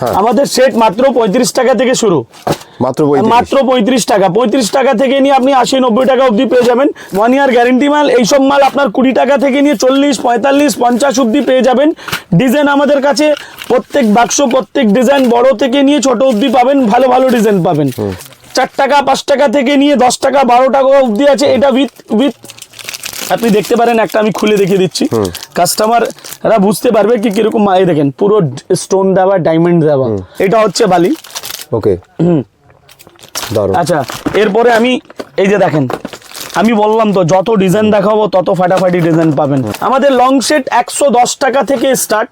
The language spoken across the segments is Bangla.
হ্যাঁ। আমাদের সেট মাত্র পঁয়ত্রিশ টাকা থেকে শুরু। মাত্র পঁয়ত্রিশ। মাত্র পঁয়ত্রিশ টাকা। পঁয়ত্রিশ টাকা থেকে নিয়ে আপনি আশি নব্বই টাকা অবধি পেয়ে যাবেন। ওয়ান ইয়ার গ্যারেন্টি মাল এইসব মাল আপনার কুড়ি টাকা থেকে নিয়ে চল্লিশ পঁয়তাল্লিশ পঞ্চাশ অবধি পেয়ে যাবেন। ডিজাইন আমাদের কাছে প্রত্যেক বাক্স প্রত্যেক ডিজাইন বড় থেকে নিয়ে ছোট অবধি পাবেন ভালো ভালো ডিজাইন পাবেন। চার টাকা পাঁচ টাকা থেকে নিয়ে দশ টাকা বারো টাকা অবধি আছে। এটা উইথ উইথ আপনি দেখতে পারেন একটা আমি খুলে দেখিয়ে দিচ্ছি। কাস্টমাররা বুঝতে পারবে কি কীরকম এই দেখেন পুরো স্টোন দেওয়া ডায়মন্ড দেওয়া। এটা হচ্ছে বালি। ওকে আচ্ছা এরপরে আমি এই যে দেখেন আমি বললাম তো যত ডিজাইন দেখাবো তত ফাটাফাটি ডিজাইন পাবেন। আমাদের লং সেট একশো দশ টাকা থেকে স্টার্ট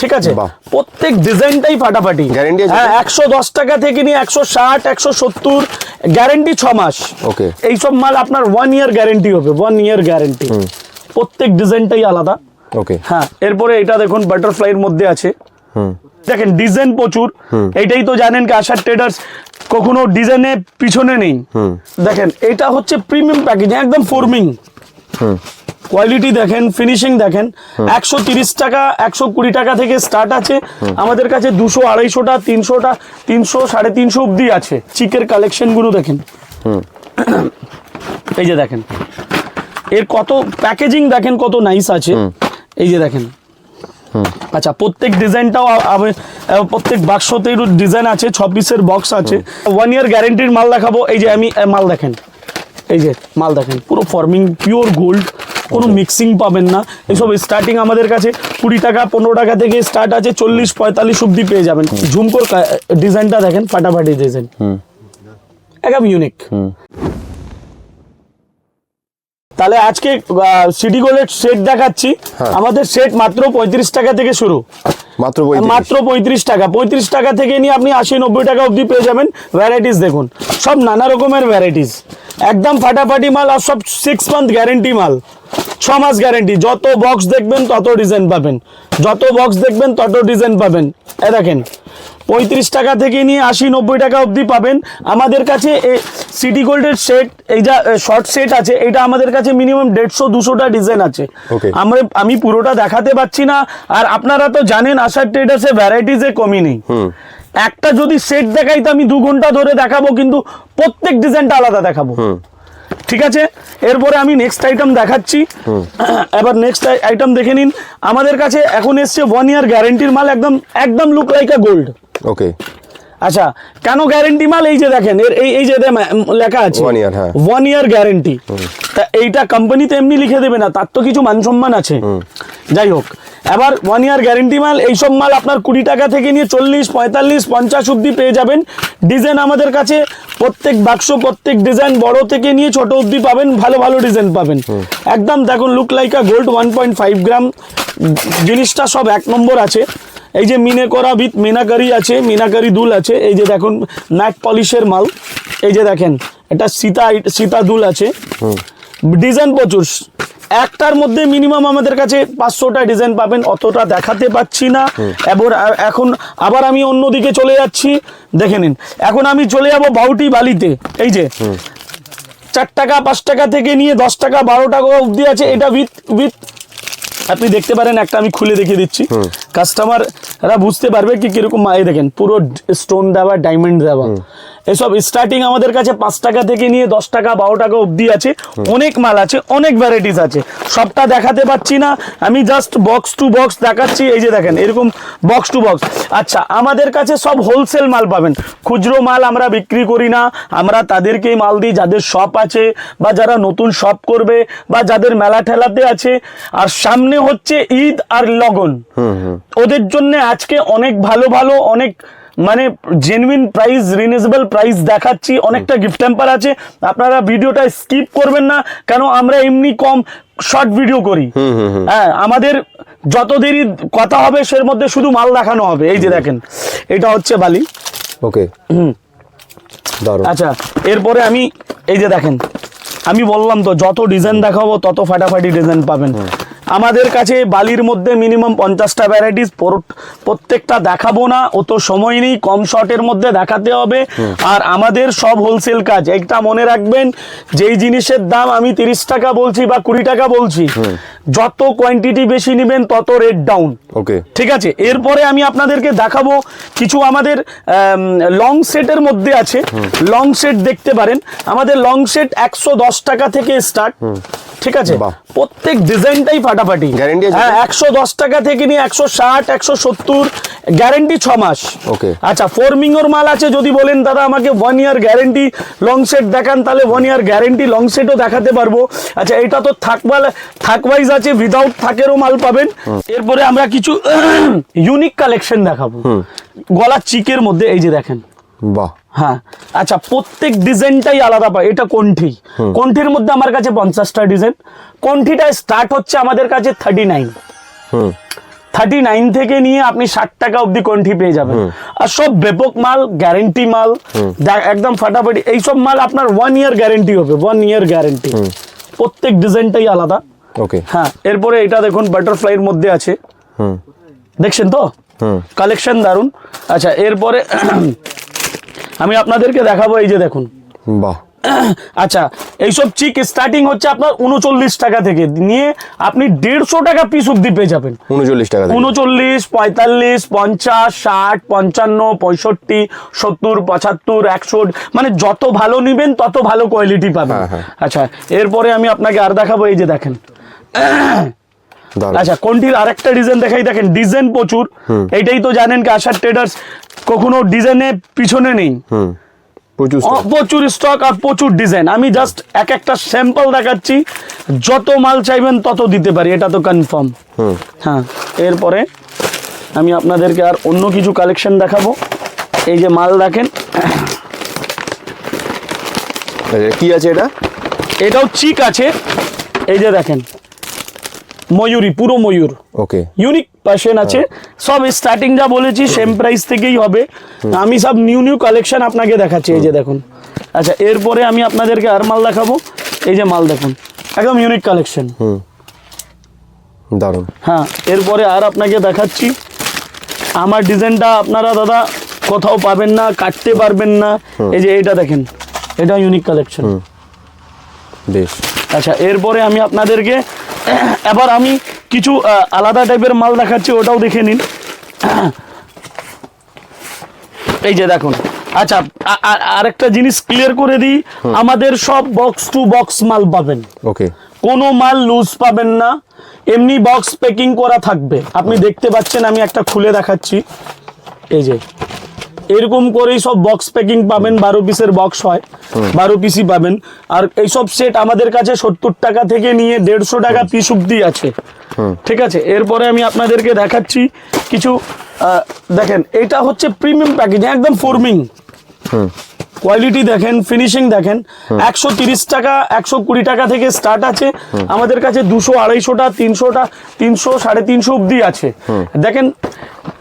ঠিক আছে। প্রত্যেক ডিজাইনটাই ফাটাফাটি। আছে? হ্যাঁ একশো দশ টাকা থেকে নিয়ে একশো ষাট একশো সত্তর গ্যারেন্টি ছ মাস। Okay. এইসব মাল আপনার one year guarantee one year ইয়ার গ্যারেন্টি প্রত্যেক ডিজাইনটাই আলাদা। ওকে হ্যাঁ এরপরে এটা দেখুন বাটারফ্লাইয়ের মধ্যে আছে। দেখেন ডিজাইন প্রচুর। এটাই তো জানেন কি আশার ট্রেডার্স কখনো ডিজাইনে পিছনে নেই। দেখেন এটা হচ্ছে প্রিমিয়াম প্যাকেজিং একদম ফর্মিং হুম। কোয়ালিটি দেখেন ফিনিশিং দেখেন। একশো তিরিশ টাকা একশো কুড়ি টাকা থেকে স্টার্ট আছে। আমাদের কাছে দুশো আড়াইশোটা তিনশোটা তিনশো সাড়ে তিনশো অব্দি আছে। চিকের কালেকশনগুলো দেখেন। এই যে দেখেন। এর কত প্যাকেজিং দেখেন কত নাইস আছে। এই যে দেখেন। আচ্ছা প্রত্যেক ডিজাইনটাও প্রত্যেক বাক্সতে ডিজাইন আছে ছ পিসের বক্স আছে। ওয়ান ইয়ার গ্যারেন্টির মাল দেখাবো। এই যে আমি মাল দেখেন। এই যে মাল দেখেন। পুরো ফর্মিং পিওর গোল্ড কোনো মিক্সিং পাবেন না। এসব স্টার্টিং আমাদের কাছে কুড়ি টাকা পনেরো টাকা থেকে স্টার্ট আছে চল্লিশ পঁয়তাল্লিশ অব্দি পেয়ে যাবেন। ঝুমকোর ডিজাইনটা দেখেন ফাটাফাটি ডিজাইন একদম ইউনিক তাহলে আজকে সিটি গোল্ডের সেট দেখাচ্ছি। আমাদের সেট মাত্র পঁয়ত্রিশ টাকা থেকে শুরু। মাত্র পঁয়ত্রিশ। মাত্র পঁয়ত্রিশ টাকা। পঁয়ত্রিশ টাকা থেকে নিয়ে আপনি আশি নব্বই টাকা অবধি পেয়ে যাবেন। ভ্যারাইটিস দেখুন। সব নানা রকমের ভ্যারাইটিস একদম ফাটাফাটি মাল আর সব সিক্স মান্থ গ্যারেন্টি মাল। ছ মাস গ্যারেন্টি যত বক্স দেখবেন তত ডিজাইন পাবেন। যত বক্স দেখবেন তত ডিজাইন পাবেন। এ দেখেন পঁয়ত্রিশ টাকা থেকে নিয়ে আশি নব্বই টাকা অবধি পাবেন। আমাদের কাছে সিটি গোল্ডের সেট এই যা শর্ট সেট আছে এটা আমাদের কাছে মিনিমাম দেড়শো দুশোটা ডিজাইন আছে। আমরা আমি পুরোটা দেখাতে পাচ্ছি না। আর আপনারা তো জানেন আশার ট্রেডার্সে ভ্যারাইটিসে কমই নেই। একটা যদি সেট দেখাই তো আমি দু ঘণ্টা ধরে দেখাবো কিন্তু প্রত্যেক ডিজাইনটা আলাদা দেখাবো। ঠিক আছে? এরপরে আমি নেক্সট আইটেম দেখাচ্ছি। এবার নেক্সট আইটেম দেখে নিন। আমাদের কাছে এখন এসছে ওয়ান ইয়ার গ্যারেন্টির মাল একদম একদম look like a gold okay আচ্ছা কেন গ্যারেন্টি মাল? এই যে দেখেন এর এই এই যে লেখা আছে। One year, হ্যাঁ। ওয়ান ইয়ার গ্যারেন্টি তা এইটা কোম্পানিতে এমনি লিখে দেবে না তার তো কিছু মান সম্মান আছে যাই হোক এবার ওয়ান ইয়ার গ্যারেন্টি মাল এইসব মাল আপনার কুড়ি টাকা থেকে নিয়ে চল্লিশ পঁয়তাল্লিশ পঞ্চাশ অব্দি পেয়ে যাবেন। ডিজাইন আমাদের কাছে প্রত্যেক বাক্স প্রত্যেক ডিজাইন বড় থেকে নিয়ে ছোট অব্দি পাবেন ভালো ভালো ডিজাইন পাবেন। একদম দেখুন look like gold one point five gram জিনিসটা সব এক নম্বর আছে। এই যে মিনে করা বিথ মিনাকারি আছে মিনাকারি দুল আছে। এই যে দেখুন ম্যাট পলিশের মাল। এই যে দেখেন এটা সীতা সীতা দুল আছে। ডিজাইন প্রচুর। একটার মধ্যে মিনিমাম আমাদের কাছে পাঁচশোটা ডিজাইন পাবেন অতটা দেখাতে পাচ্ছি না। এবার এখন আবার আমি অন্যদিকে চলে যাচ্ছি। দেখে নিন এখন আমি চলে যাব বাউটি বালিতে। এই যে চার টাকা পাঁচ টাকা থেকে নিয়ে দশ টাকা বারো টাকা অবধি আছে। এটা উইথ উইথ আপনি দেখতে পারেন একটা আমি খুলে দেখিয়ে দিচ্ছি। কাস্টমাররা বুঝতে পারবে কি কীরকম এই দেখেন পুরো স্টোন দেওয়া ডায়মন্ড দেওয়া। এসব স্টার্টিং আমাদের কাছে পাঁচ টাকা থেকে নিয়ে দশ টাকা বারো টাকা অবধি আছে। অনেক মাল আছে অনেক ভ্যারাইটিস আছে। সবটা দেখাতে পাচ্ছি না। আমি জাস্ট বক্স টু বক্স দেখাচ্ছি। এই যে দেখেন এরকম বক্স টু বক্স আচ্ছা আমাদের কাছে সব হোলসেল মাল পাবেন। খুচরো মাল আমরা বিক্রি করি না। আমরা তাদেরকেই মাল দিই যাদের শপ আছে বা যারা নতুন শপ করবে বা যাদের মেলা ঠেলাতে আছে। আর সামনে হচ্ছে ঈদ আর লগন। ওদের জন্য আজকে অনেক ভালো ভালো অনেক মানে জেনুইন প্রাইস রিজনেবল প্রাইস দেখাচ্ছি অনেকটা গিফট টেম্পার আছে। আপনারা ভিডিওটা স্কিপ করবেন না কেন আমরা এমনি কম শর্ট ভিডিও করি। হ্যাঁ আমাদের যত দেরি কথা হবে সের মধ্যে শুধু মাল দেখানো হবে। এই যে দেখেন এটা হচ্ছে বালি। ওকে আচ্ছা এরপরে আমি এই যে দেখেন আমি বললাম তো যত ডিজাইন দেখাবো তত ফাটাফাটি ডিজাইন পাবেন। আমাদের কাছে বালির মধ্যে মিনিমাম পঞ্চাশটা ভ্যারাইটিস প্রত্যেকটা দেখাবো না অত সময় নেই কম শর্টের মধ্যে দেখাতে হবে। আর আমাদের সব হোলসেল কাজ। একটা মনে রাখবেন যেই জিনিসের দাম আমি তিরিশ টাকা বলছি বা কুড়ি টাকা বলছি যত কোয়ান্টিটি বেশি নেবেন তত রেট ডাউন ওকে। ঠিক আছে? এরপরে আমি আপনাদেরকে দেখাবো কিছু আমাদের লং সেটের মধ্যে আছে। লং সেট দেখতে পারেন। আমাদের লং সেট একশো দশ টাকা থেকে স্টার্ট ঠিক আছে। প্রত্যেক ডিজাইনটাই ফাটাফাটি। আছে হ্যাঁ একশো দশ টাকা থেকে নিয়ে একশো ষাট একশো সত্তর গ্যারেন্টি ছ মাস। ওকে আচ্ছা ফোরমিংওর মাল আছে যদি বলেন দাদা আমাকে one year guarantee long set দেখান তাহলে ওয়ান ইয়ার গ্যারেন্টি লং সেটও দেখাতে পারব। আচ্ছা এটা তো থাকবাল থাকওয়াইজ আছে উইদাউট থাকেরও মাল পাবেন। এরপরে আমরা কিছু ইউনিক কালেকশন দেখাবো। গলা চিকের মধ্যে এই যে দেখেন। বাহ। হ্যাঁ। আচ্ছা প্রত্যেক ডিজাইনটাই আলাদা পায় এটা কণ্ঠি কণ্ঠির মধ্যে আমার কাছে পঞ্চাশটা ডিজাইন? কণ্ঠিটা স্টার্ট হচ্ছে আমাদের কাছে থার্টি নাইন থার্টি নাইন থেকে নিয়ে আপনি ষাট টাকা অবধি কণ্ঠি পেয়ে যাবেন। আর সব ব্যাপক মাল গ্যারেন্টি মাল একদম ফাটাফাটি এইসব মাল আপনার ওয়ান ইয়ার গ্যারেন্টি হবে ওয়ান ইয়ার গ্যারেন্টি প্রত্যেক ডিজাইনটাই আলাদা। ওকে হ্যাঁ এরপরে এটা দেখুন বাটারফ্লাইয়ের মধ্যে আছে। দেখছেন তো? কালেকশন দারুণ আচ্ছা এরপরে আমি আপনাদেরকে দেখাবো এই যে দেখুন। বাহ। আচ্ছা এইসব চিক স্টার্টিং হচ্ছে আপনার উনচল্লিশ টাকা থেকে। নিয়ে আপনি দেড়শো টাকা পিস অব্দি পেয়ে যাবেন। উনচল্লিশ টাকা উনচল্লিশ পঁয়তাল্লিশ পঞ্চাশ ষাট পঞ্চান্ন পঁয়ষট্টি সত্তর পঁচাত্তর একশো মানে যত ভালো নিবেন তত ভালো কোয়ালিটি পাবেন। হ্যাঁ, হ্যাঁ। আচ্ছা এরপরে আমি আপনাকে আর দেখাবো এই যে দেখেন। আচ্ছা কোনটির আরেকটা ডিজাইন দেখাই দেখেন। ডিজাইন প্রচুর। এইটাই তো জানেন কি আশার ট্রেডার্স কখনো ডিজাইনে পিছনে নেই। হুম প্রচুর স্টক আর প্রচুর ডিজাইন আমি জাস্ট এক একটা স্যাম্পল দেখাচ্ছি যত মাল চাইবেন তত দিতে পারি এটা তো কনফার্ম হ্যাঁ এরপরে আমি আপনাদেরকে আর অন্য কিছু কালেকশন দেখাবো। এই যে মাল দেখেন। কি আছে এটা? এটাও চিক আছে। এই যে দেখেন ময়ূরী পুরো ময়ূর। ওকে ইউনিক প্যাশন আছে। সব স্টার্টিং যা বলেছি সেম প্রাইস থেকেই হবে। আমি সব নিউ নিউ কালেকশন আপনাকে দেখাচ্ছি এই যে দেখুন। আচ্ছা এরপরে আমি আপনাদেরকে আর মাল দেখাবো। এই যে মাল দেখুন একদম ইউনিক কালেকশন দারুণ। হ্যাঁ এরপরে আর আপনাকে দেখাচ্ছি। আমার ডিজাইনটা আপনারা দাদা কোথাও পাবেন না কাটতে পারবেন না। এই যে এইটা দেখেন এটা ইউনিক কালেকশন বেশ। আচ্ছা এরপরে আমি আপনাদেরকে এবার আমি কিছু আলাদা টাইপের মাল দেখাচ্ছি ওটাও দেখে নিন। এই যে দেখুন আচ্ছা আরেকটা জিনিস ক্লিয়ার করে দিই আমাদের সব বক্স টু বক্স মাল পাবেন। ওকে। কোনো মাল লুজ পাবেন না এমনি বক্স প্যাকিং করা থাকবে। আপনি দেখতে পাচ্ছেন আমি একটা খুলে দেখাচ্ছি। এই যে এরকম করেই সব বক্স প্যাকিং পাবেন বারো পিসের বক্স হয় বারো পিসই পাবেন। আর এইসব সেট আমাদের কাছে সত্তর টাকা থেকে নিয়ে দেড়শো টাকা পিস অব্দি আছে। ঠিক আছে? এরপরে আমি আপনাদেরকে দেখাচ্ছি কিছু দেখেন এটা হচ্ছে প্রিমিয়াম প্যাকেজিং একদম ফর্মিং কোয়ালিটি দেখেন ফিনিশিং দেখেন একশো তিরিশ টাকা একশো কুড়ি টাকা থেকে স্টার্ট আছে। আমাদের কাছে দুশো আড়াইশোটা তিনশোটা তিনশো সাড়ে তিনশো অব্দি আছে। দেখেন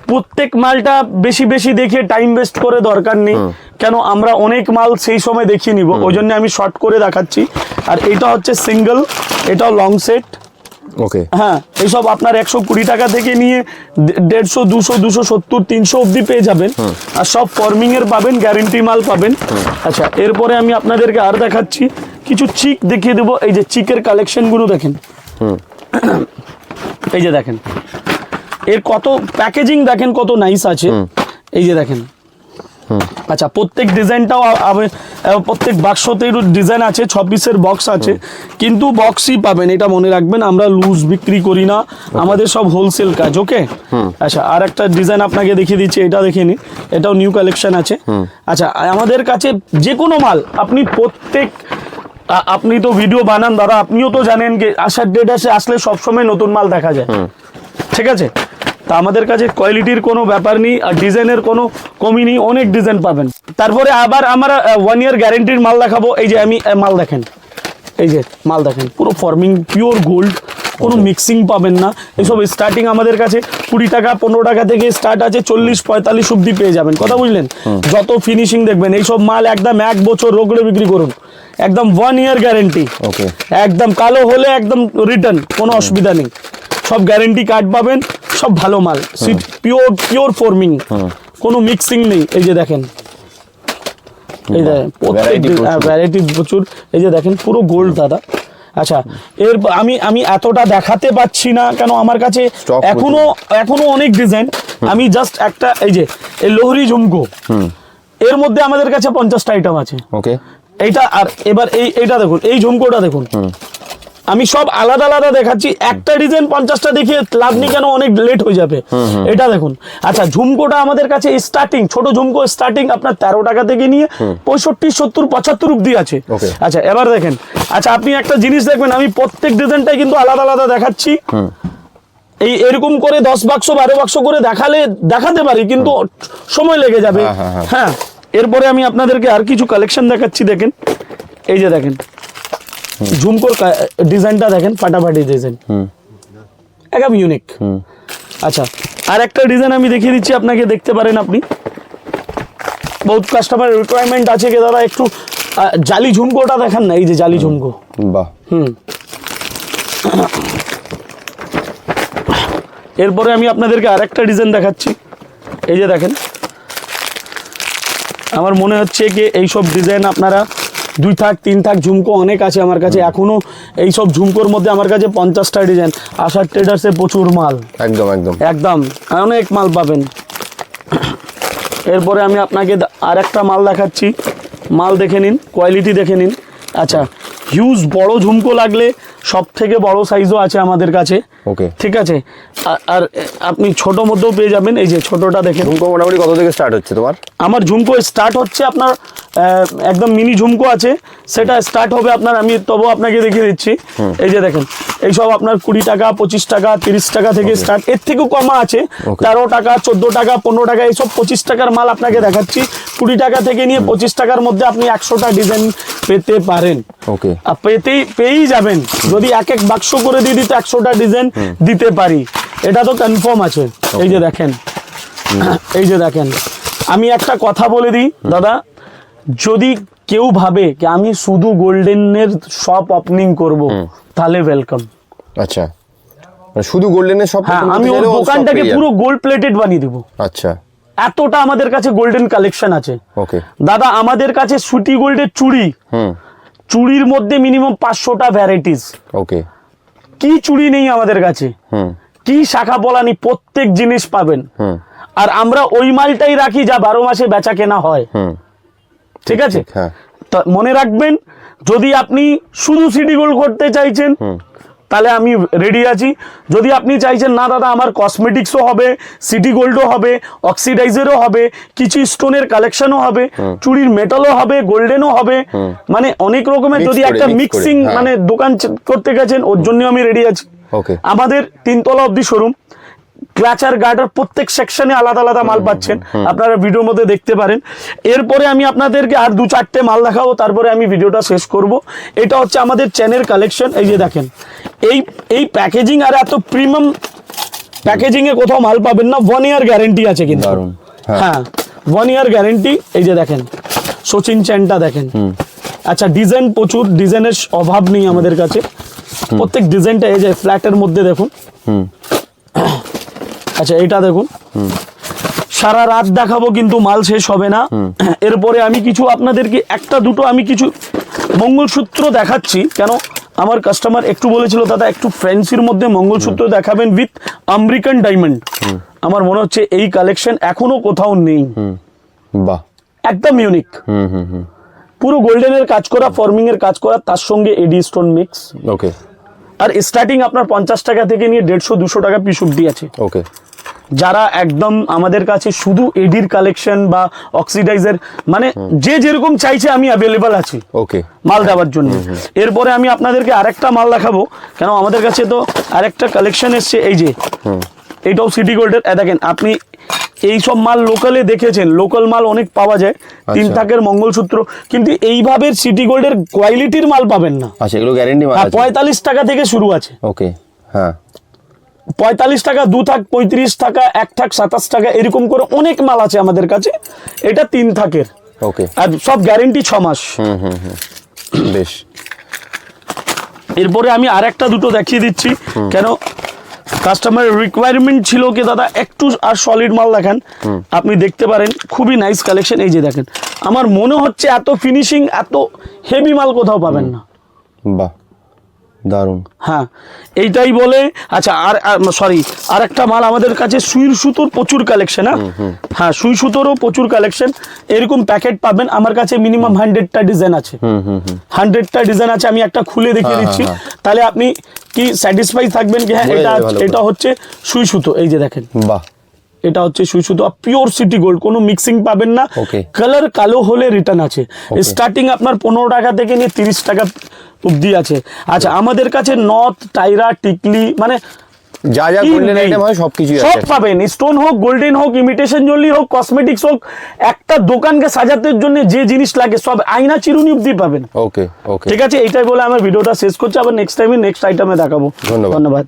প্রত্যেক মালটা বেশি বেশি দেখে টাইম ওয়েস্ট করে দরকার নেই। কেন আমরা অনেক মাল সেই সময় দেখিয়ে নিব। ওই জন্য আমি শর্ট করে দেখাচ্ছি। আর এটা হচ্ছে সিঙ্গেল এটাও লং সেট ওকে হ্যাঁ এইসব আপনার একশো কুড়ি টাকা থেকে নিয়ে দেড়শো দুশো দুশো সত্তর তিনশো অব্দি পেয়ে যাবেন। আর সব ফর্মিং এর পাবেন গ্যারেন্টি মাল পাবেন। আচ্ছা এরপরে আমি আপনাদেরকে আর দেখাচ্ছি। কিছু চিক দেখিয়ে দেবো। এই যে চিকের কালেকশনগুলো দেখেন। এই যে দেখেন। এর কত প্যাকেজিং দেখেন কত নাইস আছে। এই যে দেখেন। আচ্ছা প্রত্যেক ডিজাইনটাও প্রত্যেক বাক্সতে ডিজাইন আছে ছ পিসের বক্স আছে। কিন্তু বক্সই পাবেন এটা মনে রাখবেন আমরা লুজ বিক্রি করি না। আমাদের সব হোলসেল কাজ ওকে আচ্ছা আর একটা ডিজাইন আপনাকে দেখিয়ে দিচ্ছি এটা দেখে নিন। এটাও নিউ কালেকশন আছে। আচ্ছা আমাদের কাছে যে কোনো মাল আপনি প্রত্যেক আপনি তো ভিডিও বানান দাদা আপনিও তো জানেন যে আসার ডেট আসে আসলে সবসময় নতুন মাল দেখা যায়। ঠিক আছে? তা আমাদের কাছে কোয়ালিটির কোনো ব্যাপার নেই আর ডিজাইনের কোনো কমি নেই অনেক ডিজাইন পাবেন। তারপরে আবার আমরা ওয়ান ইয়ার গ্যারেন্টির মাল দেখাবো। এই যে আমি মাল দেখেন। এই যে মাল দেখেন পুরো ফর্মিং পিওর গোল্ড কোনো মিক্সিং পাবেন না। এসব স্টার্টিং আমাদের কাছে কুড়ি টাকা পনেরো টাকা থেকে স্টার্ট আছে চল্লিশ পঁয়তাল্লিশ অব্দি পেয়ে যাবেন। কথা বুঝলেন? যত ফিনিশিং দেখবেন এইসব মাল একদম এক বছর রোগড়ে বিক্রি করুন। একদম ওয়ান ইয়ার গ্যারেন্টি ওকে একদম কালো হলে একদম রিটার্ন কোনো অসুবিধা নেই। সব গ্যারেন্টি কার্ড পাবেন। সব ভালো মাল সুইট পিওর পিওর ফর্মিং কোনো মিক্সিং নেই এই যে দেখেন। এই দেখেন Variety প্রচুর। ভ্যারাইটি প্রচুর। এই যে দেখেন পুরো গোল্ড দাদা। আচ্ছা এর আমি আমি এতটা দেখাতে পাচ্ছি না কেন আমার কাছে এখনও এখনও অনেক ডিজাইন আমি জাস্ট একটা এই যে এই লোহরি ঝুমকো এর মধ্যে আমাদের কাছে পঞ্চাশটা আইটেম আছে। ওকে এইটা আর এবার এই এইটা দেখুন এই ঝুমকোটা দেখুন। আমি সব আলাদা আলাদা দেখাচ্ছি। একটা ডিজাইন পঞ্চাশটা দেখিয়ে লাভ নেই কেন? অনেক লেট হয়ে যাবে। এটা দেখুন। আচ্ছা ঝুমকোটা আমাদের কাছে স্টার্টিং ছোট ঝুমকো স্টার্টিং আপনার তেরো টাকা থেকে নিয়ে পঁয়ষট্টি সত্তর পঁচাত্তর অব্দি আছে। আচ্ছা এবার দেখেন। আচ্ছা আপনি একটা জিনিস দেখবেন আমি প্রত্যেক ডিজাইনটাই কিন্তু আলাদা আলাদা দেখাচ্ছি। এই এরকম করে দশ বাক্স বারো বাক্স করে দেখালে দেখাতে পারি কিন্তু সময় লেগে যাবে। হ্যাঁ, হ্যাঁ, হ্যাঁ। হ্যাঁ এরপরে আমি আপনাদেরকে আর কিছু কালেকশন দেখাচ্ছি দেখেন। এই যে দেখেন। ঝুমকোর ডিজাইনটা দেখেন ফাটাফাটি ডিজাইন। একদম ইউনিক আচ্ছা আর একটা ডিজাইন আমি দেখিয়ে দিচ্ছি আপনাকে দেখতে পারেন আপনি। বহুত কাস্টমার রিকোয়ারমেন্ট আছে কি দাদা একটু জালি ঝুমকোটা দেখেন না এই যে জালি ঝুমকো। বাহ। হুম। এরপরে আমি আপনাদেরকে আরেকটা ডিজাইন দেখাচ্ছি। এই যে দেখেন। আমার মনে হচ্ছে কি এইসব ডিজাইন আপনারা দুই থাক তিন থাক ঝুমকো অনেক আছে আমার কাছে। এখনও এইসব ঝুমকোর মধ্যে আমার কাছে পঞ্চাশটা ডিজাইন আশার ট্রেডার্সে প্রচুর মাল। একদম একদম। একদম অনেক মাল পাবেন। এরপরে আমি আপনাকে আর একটা মাল দেখাচ্ছি। মাল দেখে নিন কোয়ালিটি দেখে নিন। আচ্ছা হিউজ বড় ঝুমকো লাগলে সব থেকে বড় সাইজও আছে আমাদের কাছে। ওকে ঠিক আছে। আর- আপনি ছোট মধ্যেও পেয়ে যাবেন এই যে ছোটটা দেখেন। ঝুমকো মোটামুটি কত থেকে স্টার্ট হচ্ছে তোমার? আমার ঝুমকো স্টার্ট হচ্ছে আপনার একদম মিনি ঝুমকো আছে। সেটা স্টার্ট হবে আপনার আমি তবু আপনাকে দেখিয়ে দিচ্ছি। এই যে দেখেন এইসব আপনার কুড়ি টাকা পঁচিশ টাকা তিরিশ টাকা থেকে স্টার্ট এর থেকেও কমা আছে। তেরো টাকা চোদ্দ টাকা পনেরো টাকা এইসব পঁচিশ টাকার মাল আপনাকে দেখাচ্ছি। কুড়ি টাকা থেকে নিয়ে পঁচিশ টাকার মধ্যে আপনি একশোটা ডিজাইন পেতে পারেন। ওকে আর পেতেই পেয়েই যাবেন। যদি এক এক বাক্স করে দিয়ে দিতে একশোটা ডিজাইন দিতে পারি। এটা তো কনফার্ম আছে। এই যে দেখেন। এই যে দেখেন। আমি একটা কথা বলে দিই দাদা। যদি কেউ ভাবে কি আমি শুধু গোল্ডেনের শপ ওপেনিং করব তাহলে ওয়েলকাম আচ্ছা। মানে শুধু গোল্ডেনের সব হ্যাঁ আমি চাইলেও দোকানটাকে পুরো গোল্ড প্লেটেড বানিয়ে দেবো। আচ্ছা। এতটা আমাদের কাছে গোল্ডেন কালেকশন আছে। ওকে দাদা আমাদের কাছে সুটি গোল্ডের চুড়ি। হুম। চুড়ির মধ্যে মিনিমাম পাঁচশোটা ভ্যারাইটিস ওকে কি চুরি নেই আমাদের কাছে? কি শাখা বলানি প্রত্যেক জিনিস পাবেন। আর আমরা ওই মালটাই রাখি যা বারো মাসে বেচা কেনা হয়। হুম। ঠিক আছে? হ্যাঁ। তা মনে রাখবেন যদি আপনি শুধু সিডি গোল্ড করতে চাইছেন তাহলে আমি রেডি আছি। যদি আপনি চাইছেন না দাদা আমার কসমেটিক্সও হবে সিটি গোল্ডও হবে অক্সিডাইজারও হবে কিছু স্টোনের কালেকশনও হবে চুরির মেটালও হবে গোল্ডেনও হবে মানে অনেক রকমের যদি একটা মিক্সিং হ্যাঁ। মানে দোকান করতে গেছেন ওর জন্য আমি রেডি আছি। আমাদের তিনতলা অব্দি শোরুম ক্লাচার গার্ডার প্রত্যেক সেকশনে আলাদা আলাদা মাল পাচ্ছেন। আপনারা ভিডিওর মধ্যে দেখতে পারেন। এরপরে আমি আপনাদেরকে আর দু চারটে মাল দেখাবো তারপরে আমি ভিডিওটা শেষ করব। এটা হচ্ছে আমাদের চেনের কালেকশন এই যে দেখেন। এই এই প্যাকেজিং আর এত প্রিমিয়াম প্যাকেজিং এ কোথাও মাল পাবেন না ওয়ান ইয়ার গ্যারেন্টি আছে কিন্তু। হ্যাঁ। ওয়ান ইয়ার গ্যারেন্টি এই যে দেখেন সচিন চ্যানটা দেখেন। আচ্ছা ডিজাইন প্রচুর ডিজাইনের অভাব নেই আমাদের কাছে। প্রত্যেক ডিজাইনটা এই যে ফ্ল্যাটের মধ্যে দেখুন। আচ্ছা এটা দেখুন। সারা রাত দেখাবো কিন্তু মাল শেষ হবে না। এরপরে আমি কিছু আপনাদেরকে একটা দুটো আমি কিছু মঙ্গলসূত্র দেখাচ্ছি। কেন? আমার কাস্টমার একটু বলেছিল দাদা একটু ফ্যান্সির মধ্যে মঙ্গলসূত্র দেখাবেন উইথ আমেরিকান ডায়মন্ড আমার মনে হচ্ছে এই কালেকশন এখনও কোথাও নেই। বাহ। একদম ইউনিক হুম হুম হুম। পুরো গোল্ডেনের কাজ করা ফর্মিং এর কাজ করা তার সঙ্গে এডি স্টোন মিক্স ওকে আর স্টার্টিং আপনার পঞ্চাশ টাকা থেকে নিয়ে দেড়শো দুশো টাকা পিস অব্দি আছে। ওকে যারা একদম আমাদের কাছে শুধু এডির কালেকশন বা অক্সিডাইজার মানে যে যেরকম চাইছে আমি অ্যাভেলেবল আছি। ওকে। মাল দেওয়ার জন্য। এরপরে আমি আপনাদেরকে আরেকটা মাল দেখাবো। কেন আমাদের কাছে তো আরেকটা কালেকশন এসছে এই যে। এইটাও সিটি গোল্ডের দেখেন আপনি এই সব মাল লোকালে দেখেছেন লোকাল মাল অনেক পাওয়া যায়। তিন আচ্ছা। থাকের মঙ্গলসূত্র। কিন্তু এইভাবে সিটি গোল্ডের কোয়ালিটির মাল পাবেন না। আচ্ছা এগুলো গ্যারেন্টি মাল হ্যাঁ আছে। পঁয়তাল্লিশ টাকা থেকে শুরু আছে। ওকে হ্যাঁ। পঁয়তাল্লিশ টাকা দু থাক পঁয়ত্রিশ টাকা এক থাক সাতাশ টাকা এরকম করে অনেক মাল আছে আমাদের কাছে। এটা তিন থাকের। ওকে আর সব গ্যারেন্টি ছ মাস। বেশ। এরপরে আমি আর একটা দুটো দেখিয়ে দিচ্ছি। কেন? কাস্টমারের রিকোয়ারমেন্ট ছিল কি দাদা? একটু আর সলিড মাল দেখেন। আপনি দেখতে পারেন খুবই নাইস কালেকশন এই যে দেখেন আমার মনে হচ্ছে এত ফিনিশিং এত হেভি মাল কোথাও পাবেন না। বাহ। দারুণ। হ্যাঁ এইটাই বলে আচ্ছা আর সরি আর একটা মাল আমাদের কাছে সুইর সুতোর প্রচুর কালেকশন হ্যাঁ? হ্যাঁ সুই সুতোরও প্রচুর কালেকশন এরকম প্যাকেট পাবেন। আমার কাছে মিনিমাম হান্ড্রেডটা ডিজাইন আছে। হান্ড্রেডটা ডিজাইন আছে আমি একটা খুলে দেখিয়ে হ্যাঁ, দিচ্ছি। হ্যাঁ, তাহলে আপনি কি স্যাটিসফাই থাকবেন কি? হ্যাঁ এটা। এটা হচ্ছে সুই সুতো এই যে দেখেন। বাহ। এটা হচ্ছে সুই সুতো পিওর সিটি গোল্ড কোনো মিক্সিং পাবেন না। কালার কালো হলে রিটার্ন আছে। স্টার্টিং আপনার পনেরো টাকা থেকে নিয়ে তিরিশ টাকা অবধি আছে। আচ্ছা আমাদের কাছে নথ টাইরা টিকলি মানে যা যা গোল্ডেন আইটেম হয় সবকিছু সব আছে পাবেন। স্টোন হোক গোল্ডেন হোক ইমিটেশন জুয়েলারি হোক কসমেটিক্স হোক একটা দোকানকে সাজাতে জন্য যে জিনিস লাগে সব আয়না চিরুনি অবধি পাবেন। ওকে ওকে ঠিক আছে? এটাই বলে আমার ভিডিওটা শেষ করছি। আবার নেক্সট টাইমে নেক্সট আইটেমে দেখাবো। ধন্যবাদ। ধন্যবাদ।